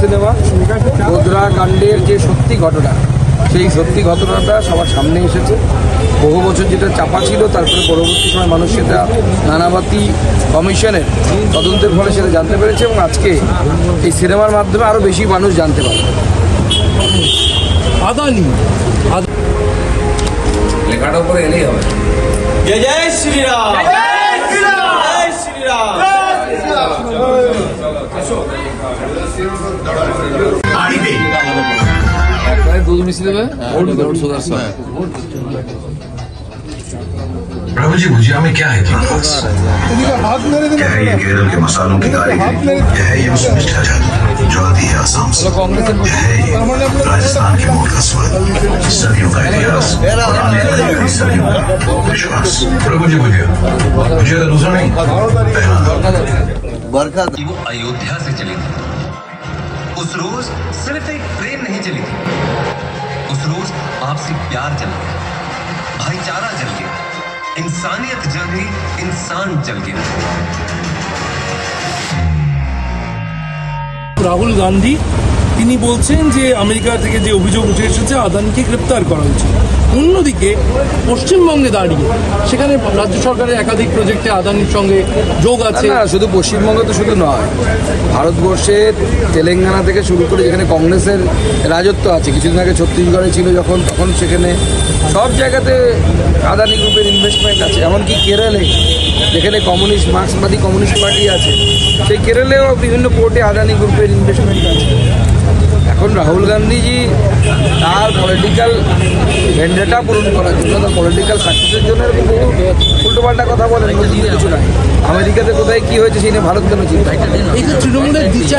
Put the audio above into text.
Cinema Godhra কাণ্ডের যে সত্যি ঘটনা সেই সত্যি ঘটনাটা সবার সামনে এসেছে। বহু বছর যেটা চাপা ছিল তারপরে পরবর্তী সময় মানুষ সেটা নানাবাতি কমিশনের তদন্তের ফলে সেটা জানতে পেরেছে এবং আজকে এই সিনেমার মাধ্যমে আরও বেশি মানুষ জানতে পারে আদানি। লেখাটা উপরে এলেই হবে। জয় জয় Shriram. Aklar dolmasıyla ve orada da ortalarsa. प्रभु जी भुजिया में क्या है क्या है ये केरल के मसालों की कारीगरी यह है ये मिष्ट हजर जो आती है आसाम से यह है ये राजस्थान के मूल का स्वाद सदियों का इतिहास और आने वाली सदियों का विश्वास प्रभु जी भुजिया भुजिया का दूसरा नहीं पहला बरखा वो अयोध्या से चली थी उस रोज सिर्फ़ एक प्रेम नहीं चली थी। उस रोज आपसी प्यार जल गया। भाईचारा जल गया। इंसानियत जल गई, इंसान जल गया। राहुल गांधी তিনি বলছেন যে আমেরিকা থেকে যে অভিযোগ উঠে এসেছে, আদানিকে গ্রেপ্তার করা উচিত অন্যদিকে, পশ্চিমবঙ্গে দাঁড়িয়ে, সেখানে রাজ্য সরকারের একাধিক প্রজেক্টে আদানির সঙ্গে যোগ আছে। শুধু পশ্চিমবঙ্গ তো শুধু নয়। ভারতবর্ষের তেলেঙ্গানা থেকে শুরু করে যেখানে কংগ্রেসের রাজত্ব আছে, কিছুদিন আগে ছত্তিশগড়ে ছিল যখন, তখন সেখানে সব জায়গাতে আদানি গ্রুপের ইনভেস্টমেন্ট আছে। এমনকি কেরলে, যেখানে কমিউনিস্ট, মার্ক্সবাদী কমিউনিস্ট পার্টি আছে, সেই কেরলেও বিভিন্ন পোর্টে আদানি গ্রুপের ইনভেস্টমেন্ট রাহুল গান্ধীজি তার পলিটিক্যাল ভেন্ডেটা পূরণ করার জন্য তার পলিটিক্যাল সাকসেসের জন্য এরকম বহু উল্টোপাল্টা কথা বলেন কিছু নাই। আমেরিকাতে কোথায় কী হয়েছে, সেই নিয়ে ভারত কেন চিন্তা তৃণমূলের